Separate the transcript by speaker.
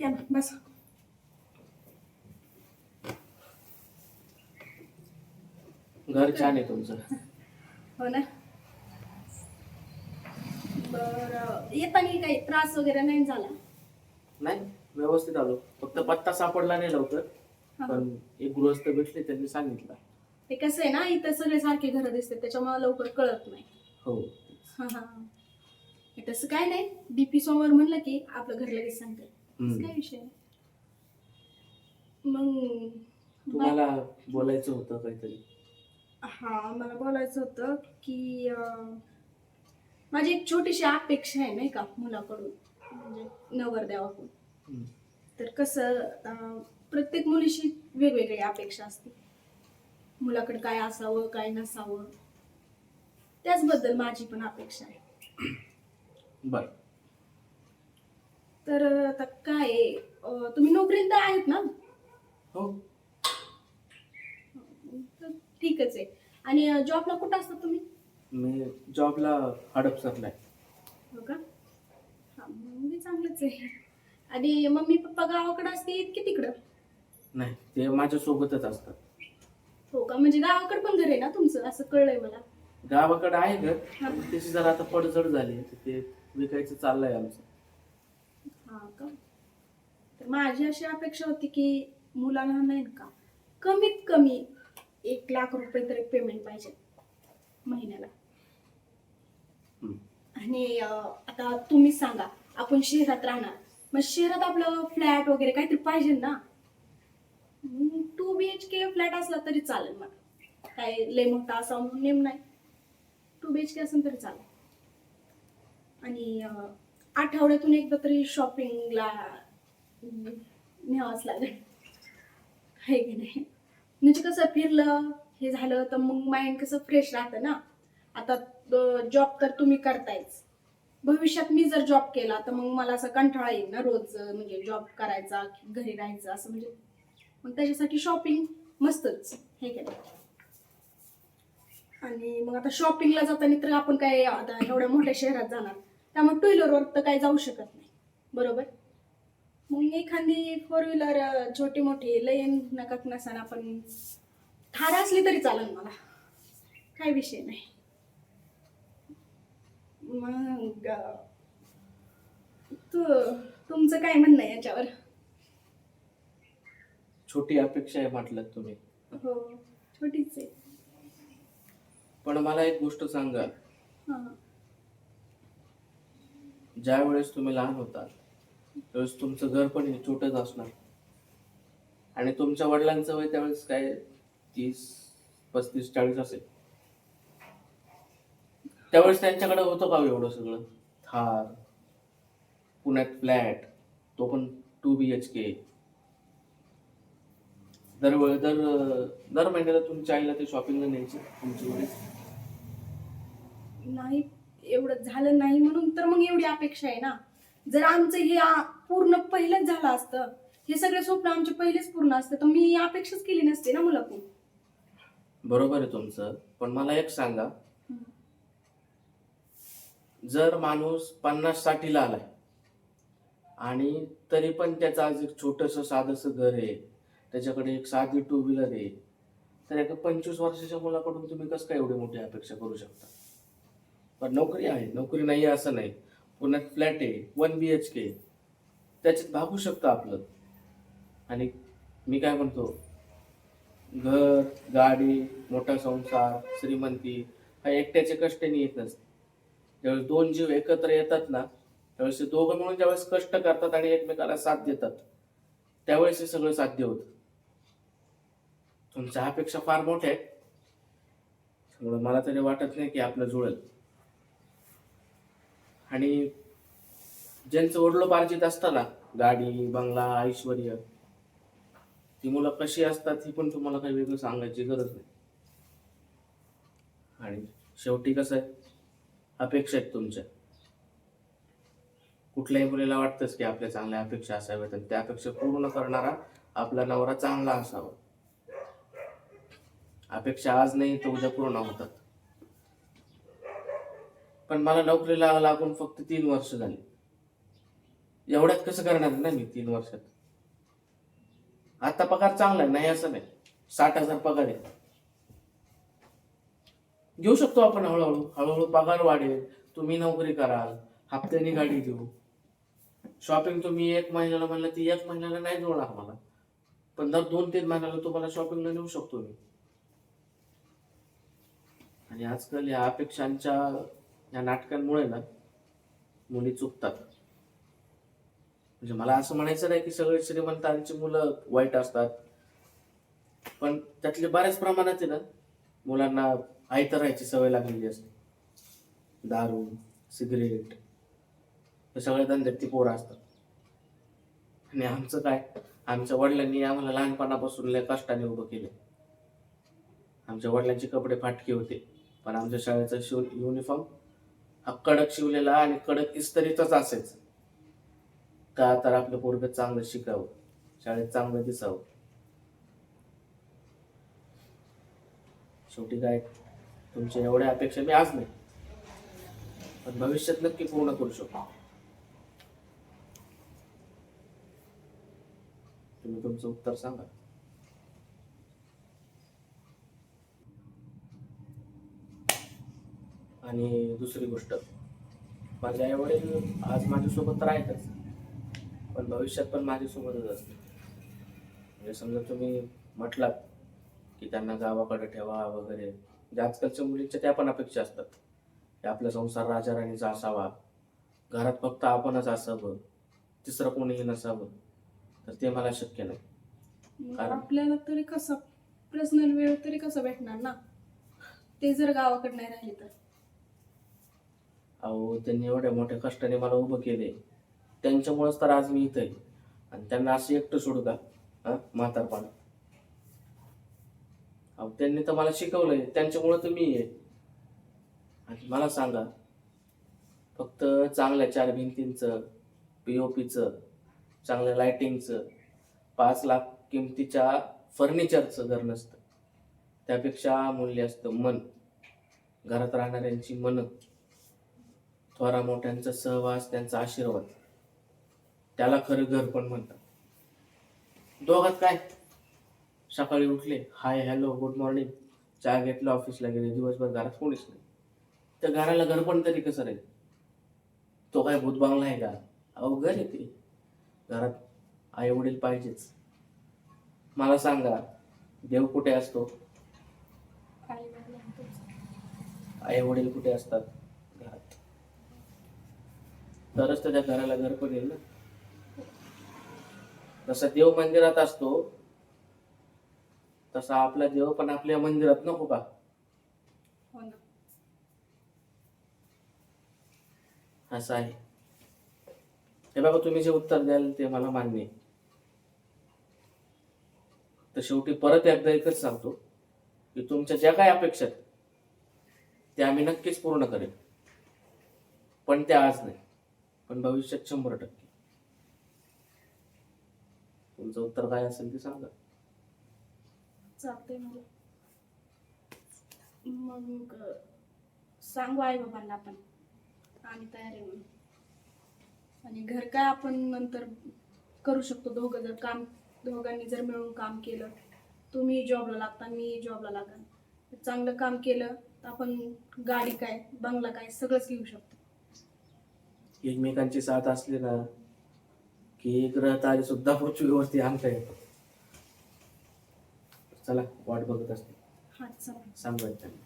Speaker 1: या बस
Speaker 2: घर छान आहे तुमचं
Speaker 1: हो ना बरं येताना काही त्रास वगैरे नाही झाला.
Speaker 2: नाही व्यवस्थित आलो. फक्त पत्ता सापडला नाही लवकर
Speaker 1: हा.
Speaker 2: पण एक गृहस्थ भेटले त्यांनी सांगितलं.
Speaker 1: ते कसं आहे ना इथं सगळे सारखे घर दिसते त्याच्यामुळे लवकर कळत नाही.
Speaker 2: हो.
Speaker 1: हा हा. हे तसं काय नाही. डीपी समोर म्हणलं की आपलं घर लगेच सांगते
Speaker 2: हम्म.
Speaker 1: काय विषय. मग
Speaker 2: तुम्हाला बोलायचं होतं काहीतरी
Speaker 1: हा मला बोलायचं होतं की अं, माझी एक छोटीशी अपेक्षा आहे नाही का मुलाकडून म्हणजे नवरदेवाकडून
Speaker 2: हम्म.
Speaker 1: तर कसं अं, प्रत्येक मुलीशी वेगवेगळी अपेक्षा असते मुलाकडे काय असावं काय नसावं त्याचबद्दल माझी पण अपेक्षा आहे
Speaker 2: बर
Speaker 1: तर आता काय अं, तुम्ही नोकरीला तर आहेत ना?
Speaker 2: हो.
Speaker 1: तर ठीकच आहे. आणि जॉबला कुठं असता तुम्ही?
Speaker 2: मी जॉबला हडपसरला आहे.
Speaker 1: हो का? हा मग चांगलंच आहे. आणि मम्मी पप्पा गावाकडे असतील की तिकडं?
Speaker 2: नाही ते माझ्या सोबतच असतात.
Speaker 1: हो का? म्हणजे गावाकडे पण घर आहे ना तुमचं? असं कळलंय मला.
Speaker 2: गावाकडे आहे घर त्याची जरा आता पडझड झाली तर ते विकायचं चाललंय आमचं.
Speaker 1: का? तर माझी अशी अपेक्षा होती की मुलांना नाही का कमीत कमी एक लाख रुपये तरी पेमेंट पाहिजे महिन्याला. आणि आता तुम्हीच सांगा आपण शहरात राहणार मग शहरात आपलं फ्लॅट वगैरे काहीतरी पाहिजे ना? Two B H K flat असला तरी चालेल मला. काय लय मोठा असा म्हणून नेम नाही. टू बी एच के असेल तरी चालेल. आणि आठवड्यातून एकदा तरी शॉपिंगला न्यावाच लागेल. आहे की नाही? म्हणजे कसं फिरलं हे झालं तर मग माइंड कसं फ्रेश राहतं ना? आता जॉब तर तुम्ही करतायच. भविष्यात मी जर जॉब केला तर मग मला असं कंटाळा येईल ना रोज म्हणजे जॉब करायचा घरी राहायचा असं म्हणजे. मग त्याच्यासाठी शॉपिंग मस्तच हे केलं आणि मग आता शॉपिंगला जाताना तर आपण काय आता एवढ्या मोठ्या शहरात जाणार. त्यामुळे टू व्हीलरवर तर काही जाऊ शकत नाही. बरोबर? मग एखादी फोर व्हीलर छोटी मोठी लय नका नसाना पण थार असली तरी चालेल मला. काय विषय नाही. मग तू तुमचं काय म्हणणं आहे याच्यावर?
Speaker 2: छोटी अपेक्षा आहे म्हटलं तुम्ही.
Speaker 1: हो छोटीच आहे.
Speaker 2: पण मला एक गोष्ट सांगा
Speaker 1: हां.
Speaker 2: ज्या वेळेस तुम्ही लहान होता त्यावेळेस तुमचं घर पण हे छोटंच असणार. आणि तुमच्या वडिलांचं वय त्यावेळेस काय? तीस पस्तीस चाळीस असेल. त्यावेळेस त्यांच्याकडे होतं का हो एवढं सगळं? थार पुण्यात फ्लॅट तो पण टू बी एच के दर दर दर महिन्याला तुमच्या आईला ते शॉपिंगला न्यायचे तुमची वडील?
Speaker 1: नाही एवढं झालं नाही म्हणून तर मग एवढी अपेक्षा आहे ना. जर आमचं हे पूर्ण पहिलंच झालं असतं हे सगळे स्वप्न आमचे पहिलेच पूर्ण असते तर मी अपेक्षाच केली नसते ना मुलाकडून
Speaker 2: बरोबर आहे तुमचं. पण मला एक सांगा. जर माणूस पन्नास साठीला आलाय आणि तरी पण त्याचं आज एक छोटस साधस घर आहे त्याच्याकडे एक साधी टू व्हीलर आहे तर एका पंचवीस वर्षाच्या मुलाकडून तुम्ही कसं काय एवढी मोठी अपेक्षा करू शकता? पण नोकरी आहे. नोकरी नाही आहे असं नाही. पुण्यात फ्लॅट आहे वन बी एच के त्याच्यात भागू शकतं आपलं. आणि मी काय म्हणतो? घर गाडी मोठा संसार श्रीमंती हा एकट्याचे कष्टाने येत नसते. ज्यावेळेस दोन जीव एकत्र येतात ना त्यावेळेस ते दोघं मिळून ज्यावेळेस कष्ट करतात आणि एकमेकाला साथ देतात त्यावेळेस हे सगळं साध्य होतं. तुमच्या अपेक्षा फार मोठ्या आहेत. सगळं मला तरी वाटत नाही की आपलं जुळेल. आणि ज्यांचं वडलोपार्जित असतं ना गाडी बंगला ऐश्वर ती मुलं कशी असतात ही पण तुम्हाला काही वेगळं सांगायची गरज नाही. आणि शेवटी कसं आहे अपेक्षा आहेत तुमच्या. कुठल्याही मुलीला वाटतंच की आपल्या चांगल्या अपेक्षा असाव्यात आणि त्या अपेक्षा पूर्ण करणारा आपला नवरा चांगला असावा. अपेक्षा आज नाही तर उद्या पूर्ण होतात. पण मला नोकरीला लागून फक्त तीन वर्ष झाली. एवढ्यात कसं करणार ना मी तीन वर्षात? आता पगार चांगला आहे नाही असं नाही. साठ हजार पगार आहे. घेऊ शकतो आपण हळूहळू. हळूहळू पगार वाढेल. तुम्ही नोकरी कराल. हप्त्याने गाडी घेऊ. शॉपिंग तुम्ही एक महिन्याला म्हणलं ती एक महिन्याला नाही जोडणार मला पण दर दोन तीन महिन्याला तुम्हाला शॉपिंगला नेऊ शकतो मी. आणि आजकाल या अपेक्षांच्या या नाटकांमुळे ना मुली चुकतात. म्हणजे मला असं म्हणायचं नाही की सगळे श्रीमंतांची मुलं वाईट असतात. पण त्यातले बऱ्याच प्रमाणात आहे ना मुलांना आयत राहायची सवय लागलेली असते. दारू सिगरेट हे सगळे धंद्यात ती पोरं असतात. आणि आमचं काय? आमच्या वडिलांनी आम्हाला लहानपणापासून लय कष्टाने उभं केलं आमच्या वडिलांचे कपडे फाटके होते पण आमच्या शाळेचा शिव युनिफॉर्म हा कडक शिवलेला आणि कडक इस्तरीचाच असेच का तर आपलं पोरग चांगलं शिकावं शाळेत चांगलं दिसावं. शेवटी काय तुमच्या एवढ्या अपेक्षा मी आज नाही. पण भविष्यात नक्की पूर्ण करू शकतो. तुम्ही तुमचं उत्तर सांगा. आणि दुसरी गोष्ट माझे आई वडील आज माझ्यासोबत तर आहेतच पण भविष्यात पण माझ्यासोबतच असते म्हणजे समजा तुम्ही म्हटलात की त्यांना गावाकडे ठेवा वगैरे म्हणजे आजकालच्या मुलींच्या त्या पण अपेक्षा असतात की आपला संसार राजा राणीचा असावा. घरात फक्त आपणच असावं तिसरं कोणीही नसावं तर ते मला शक्य नाही?
Speaker 1: आपल्याला तरी कसं पर्सनल वेळ तरी कसं भेटणार ना? ते जर गावाकडे नाही राहिले तर.
Speaker 2: अहो त्यांनी एवढ्या मोठ्या कष्टाने मला उभं केले त्यांच्यामुळेच तर आज मी इथं आहे. आणि त्यांना असं एकटं सोडू का? हा? म्हातारपणा. अहो त्यांनी तर मला शिकवलंय. त्यांच्यामुळं तर मी आहे. आणि मला सांगा फक्त चांगल्या चार भिंतींचं पी ओ पीचं चांगल्या लायटिंगचं पाच लाख किमतीच्या फर्निचरचं घर नसतं. त्यापेक्षा मूल्य असतं मन. घरात राहणाऱ्यांची मनं. थोरा मोठ्यांचा सहवास त्यांचा आशीर्वाद. त्याला खरं घर पण म्हणतात. दोघात काय? सकाळी उठले हाय हॅलो गुड मॉर्निंग चहा घेतला ऑफिसला गेले. दिवसभर घरात कोणीच नाही. त्या घराला घर पण तरी कसं राहील? तो काय भूत बांगला आहे का? अहो घर आहे ते. घरात आई वडील पाहिजेच. मला सांगा देव कुठे असतो? आई वडील कुठे असतात? तरच तर त्या घराला घर पण येईल ना. जसा देव मंदिरात असतो तसा आपला देव पण आपल्या मंदिरात नको का?
Speaker 1: हो
Speaker 2: असं आहे. हे बाबा तुम्ही जे उत्तर द्याल ते मला मान्य आहे. तर शेवटी परत एकदा एकच सांगतो की तुमच्या ज्या काही अपेक्षा आहेत त्या आम्ही नक्कीच पूर्ण करेल पण त्या आज नाही. पण भविष्यात शंभर टक्के. तुमचं उत्तर काय असेल ते सांगा.
Speaker 1: चालतंय मला मग अं, सांगू आई बाबांना आपण. आम्ही तयार आहे म्हणून. आणि घर काय आपण नंतर करू शकतो. दोघं जर काम दोघांनी जर मिळून काम केलं तुम्ही जॉबला लागता मी जॉबला लागा चांगलं काम केलं तर आपण गाडी काय बंगला काय सगळंच घेऊ शकतो.
Speaker 2: एकमेकांची साथ असली ना की ग्रह तारे सुद्धा पृथ्वीवरती आणता येतो चला वाट बघत असते.
Speaker 1: हा
Speaker 2: सांगूयात त्यांना.